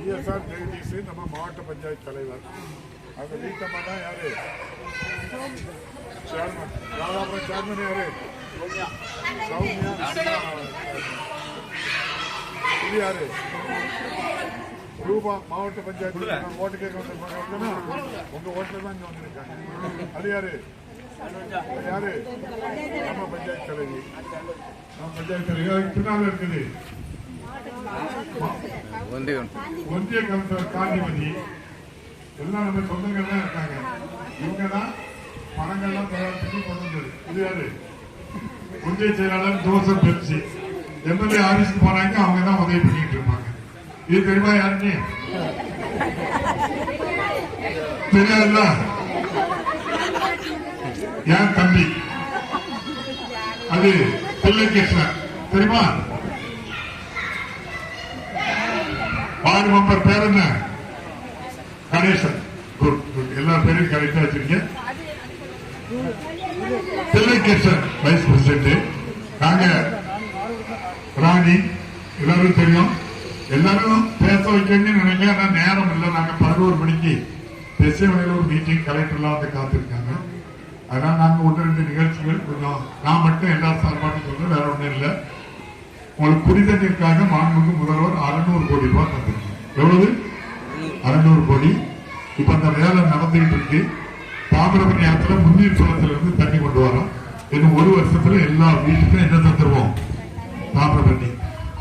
PSR Jagadish நம்ம மாவட்ட பஞ்சாயத்து தலைவர் அந்த வீட்டம்மா தான் யாரு சேர்மன் ராதாபுரம் சேர்மன் யாரு சௌமியா இது யாரு ரூபா மாவட்ட பஞ்சாயத்து நான் ஓட்டு கேட்க வந்திருப்பாங்க உங்க ஓட்டுல தான் இங்க வந்திருக்காங்க அது யாரு அது யாரு நம்ம பஞ்சாயத்து தலைவி நம்ம பஞ்சாயத்து தலைவி பின்னால் இருக்குது ஒன்றிய கவுன்சிலர் காந்திமதி. எல்லாம் நம்ம சொந்தங்கள் தான் இருக்காங்க. இவங்க தான் பணங்கள்லாம் தயாரிச்சு கொண்டு வந்தது. இது யாரு? ஒன்றிய செயலாளர் ஜோசப் பெப்சி. எம்எல்ஏ ஆபீஸ்க்கு போனாங்க அவங்க தான் உதவி பண்ணிட்டு இருப்பாங்க. இது தெரியுமா யாருன்னு? தெரியாதுல்ல? என் தம்பி? அது பிள்ளை கிருஷ்ணன் தெரியுமா? வார்டு மெம்பர் பேர் என்ன? கணேசன். Good good. எல்லா பேரையும் கரெக்டா வச்சிருக்கீங்க. தில்லைகேசன் வைஸ் பிரசிடென்ட் நாங்க ராணி. எல்லாரும் தெரியும். எல்லாரும் பேச வைக்கணும்னு நினைக்க ஆனா நேரம் இல்லை. நாங்க பதினோரு மணிக்கு திசைவனையில் ஒரு மீட்டிங் கலெக்டர்லாம் வந்து காத்திருக்காங்க. அதனால நாங்க ஒன்று ரெண்டு நிகழ்ச்சிகள் கொஞ்சம் நான் மட்டும் எல்லா சார்பாட்டும் சொல்றேன். வேற ஒன்றும் இல்லை. உங்களுக்கு புரிதலிற்காக மாண்புக்கு முதல்வர் அறுநூறு கோடி ரூபாய் தந்திருக்கு எவ்வளவு? அறுநூறு கோடி. இப்ப அந்த வேலை நடந்துகிட்டு இருக்கு. தாமிரபரணி ஆற்றுல முன்னீர் குளத்துல இருந்து தண்ணி கொண்டு வரோம். இன்னும் ஒரு வருஷத்துல எல்லா வீட்டுக்கும் என்ன தந்துருவோம்? தாமிரபரணி.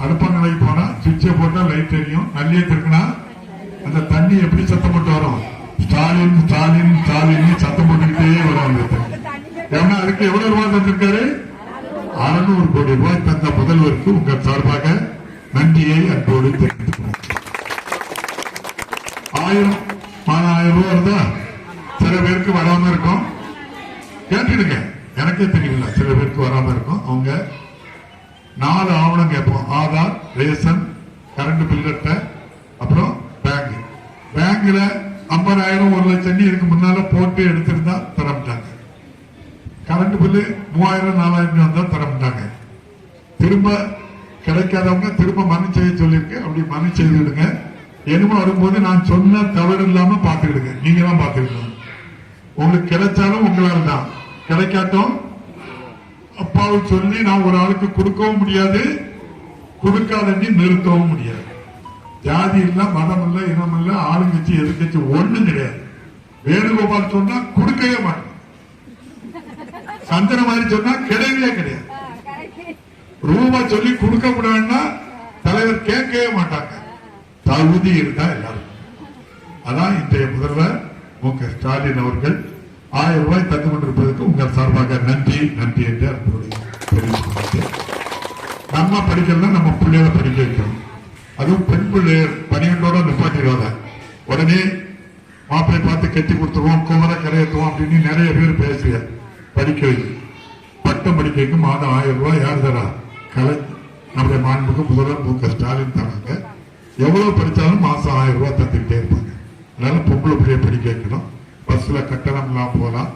அடுப்பங்களை போனா சுவிட்சை போட்டா லைட் தெரியும் நல்லே இருக்குன்னா அந்த தண்ணி எப்படி சத்தம் போட்டு வரும்? ஸ்டாலின் ஸ்டாலின் ஸ்டாலின் சத்தம் போட்டுக்கிட்டே வரும் அந்த தண்ணி. ஏன்னா அதுக்கு எவ்வளவு ரூபாய் தந்திருக்காரு? நானூறு கோடி ரூபாய் தந்த முதல்வருக்கு உங்கள் சார்பாக நன்றியை அன்போடு தெரிவித்துக்கிறோம் ஆயிரம் பதினாயிரம் ரூபாய் இருந்தா சில பேருக்கு வராம இருக்கும். கேட்டுடுங்க. எனக்கே தெரியல சில பேருக்கு வராம இருக்கும். அவங்க நாலு ஆவணம் கேட்போம். ஆதார் ரேஷன் கரண்ட் பில் அட்டை அப்புறம் பேங்க் பேங்க்ல ஐம்பதாயிரம் ஒரு லட்சம் இதுக்கு முன்னால போட்டு எடுத்திருந்தா தரமிட்டாங்க கரண்ட் பில்லு மூவாயிரம் நாலாயிரம் வந்தா தர திரும்ப கிடைக்காதவங்க திரும்ப மனு செய்ய சொல்லியிருக்கு அப்படி மனு செய்துடுங்க என்னமோ வரும்போது நான் சொன்ன தவறு இல்லாம பாத்துக்கிடுங்க நீங்க தான் பாத்துக்கணும் உங்களுக்கு கிடைச்சாலும் உங்களால தான். கிடைக்காட்டும். அப்பாவை சொல்லி நான் ஒரு ஆளுக்கு கொடுக்கவும் முடியாது. கொடுக்காதண்டி நிறுத்தவும் முடியாது. ஜாதி இல்ல மதம் இல்ல இனம் இல்ல ஆளுங்கட்சி எதிர்கட்சி ஒண்ணும் கிடையாது. வேணுகோபால் சொன்னா கொடுக்கவே மாட்டோம் சந்தன மாதிரி சொன்னா கிடையவே கிடையாது ரூபா சொல்லி கொடுக்க கூடாதுன்னா தலைவர் கேட்கவே மாட்டாங்க. தகுதி இருந்தா எல்லாரும். அதான் இன்றைய முதல்வர் மு க ஸ்டாலின் அவர்கள் ஆயிரம் ரூபாய் தந்து கொண்டிருப்பதற்கு உங்கள் சார்பாக நன்றி நன்றி என்று அன்போடு நம்ம படிக்கலாம் நம்ம பிள்ளைகளை படிக்க வைக்கணும் அதுவும் பெண் பிள்ளைகள் பனிரெண்டோட நிப்பாட்டிடுவாங்க உடனே மாப்பிள்ளை பார்த்து கட்டி கொடுத்துருவோம் குமர கரையத்துவோம் அப்படின்னு நிறைய பேர் பேசுகிறார் படிக்க வைக்கும் பட்டம் படிக்க வைக்கும் மாதம் ஆயிரம் ரூபாய் யார் தரா? கலை நம்முடைய மாண்புக்கு முதல்வர் மு க ஸ்டாலின் தராங்க. எவ்வளவு படித்தாலும் மாசம் ஆயிரம் ரூபாய் தந்துக்கிட்டே இருப்பாங்க. அதனால பொம்பளை பிள்ளைய படிக்க வைக்கணும். பஸ்ல கட்டணம் எல்லாம் போகலாம்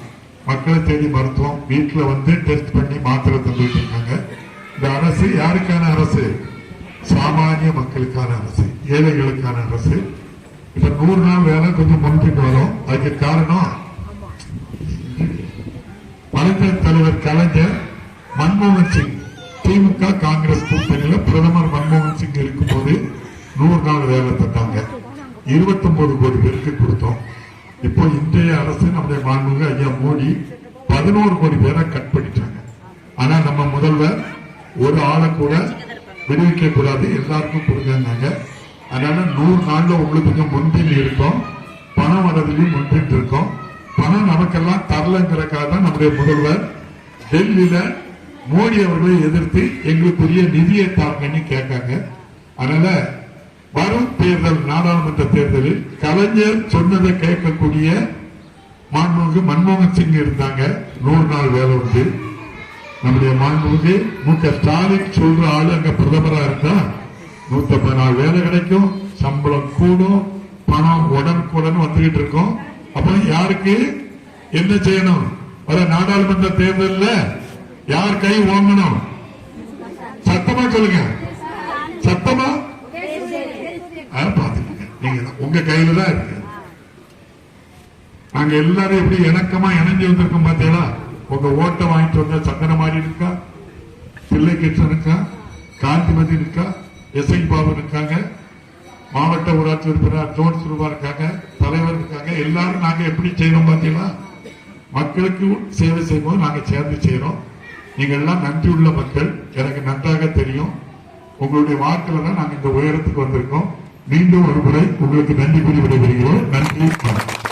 மக்களை தேடி மருத்துவம். வீட்டுல வந்து டெஸ்ட் பண்ணி மாத்திரை தந்துட்டு இருக்காங்க. இந்த அரசு யாருக்கான அரசு? சாமானிய மக்களுக்கான அரசு ஏழைகளுக்கான அரசு. இப்ப நூறு நாள் வேலை கொஞ்சம் முன்பிட்டு வரும். அதுக்கு காரணம்? மறைந்த தலைவர் கலைஞர் மன்மோகன் சிங். திமுக காங்கிரஸ் கூட்டணியில பிரதமர் மன்மோகன் சிங் இருக்கும்போது நூறு நாள் வேலை தந்தாங்க 29 கோடி பேருக்கு கொடுத்தோம். இப்போ இன்றைய அரசு நம்முடைய மாண்புமிகு ஐயா மோடி பதினோரு கோடி பேரை கட் பண்ணிட்டாங்க. ஆனா நம்ம முதல்வர் ஒரு ஆளை கூட விடுவிக்க கூடாது எல்லாருக்கும் கொடுங்க அதனால நூறு நாள்ல உங்களுக்கு கொஞ்சம் முன்பின் இருக்கோம். பணம் வரதுலயும் முன்பின் இருக்கோம். பணம் நமக்கெல்லாம் தரலங்கிறக்காக தான் நம்முடைய முதல்வர் டெல்லியில மோடி அவர்களை எதிர்த்து எங்களுக்குரிய நிதியை தாங்கன்னு கேட்காங்க அதனால வரும் தேர்தல் நாடாளுமன்ற தேர்தலில் கலைஞர் சொன்னதை கேட்கக்கூடிய மாண்புமிகு மன்மோகன் சிங் இருந்தாங்க. நூறு நாள் வேலை உண்டு. நம்முடைய மாண்புமிகு மு க ஸ்டாலின் சொல்ற ஆளு அங்க பிரதமரா இருந்தா நூத்தம்பது நாள் வேலை கிடைக்கும் சம்பளம் கூடும் பணம் உடனுக்குடன் வந்துகிட்டு இருக்கோம். அப்புறம் யாருக்கு? என்ன செய்யணும்? வர நாடாளுமன்ற தேர்தலில் யார் கை ஓங்கணும்? சத்தமா சொல்லுங்க. சத்தமா? அதை நீங்க உங்க கையில தான் இருக்கு. நாங்க எல்லாரும் எப்படி இணக்கமா இணைஞ்சு வந்திருக்கோம் பாத்தீங்களா? உங்க ஓட்டை வாங்கிட்டு வந்த சந்தன மாதிரி இருக்கா? பிள்ளை கிருஷ்ணன் இருக்கா? காந்திமதி இருக்கா? எஸ்ஐ பாபு இருக்காங்க. மாவட்ட ஊராட்சி உறுப்பினர் ஜோன் சுருபா இருக்காங்க. தலைவர் இருக்காங்க. எல்லாரும் நாங்க எப்படி செய்யறோம் பாத்தீங்களா? மக்களுக்கு சேவை செய்யும்போது நாங்க சேர்ந்து செய்யறோம். நீங்கள்லாம் நன்றி உள்ள மக்கள். எனக்கு நன்றாக தெரியும். உங்களுடைய வாக்குல தான் நாங்கள் இந்த உயரத்துக்கு வந்திருக்கோம். மீண்டும் ஒரு முறை உங்களுக்கு நன்றி கூறி விடைபெறுகிறோம் நன்றி. வணக்கம்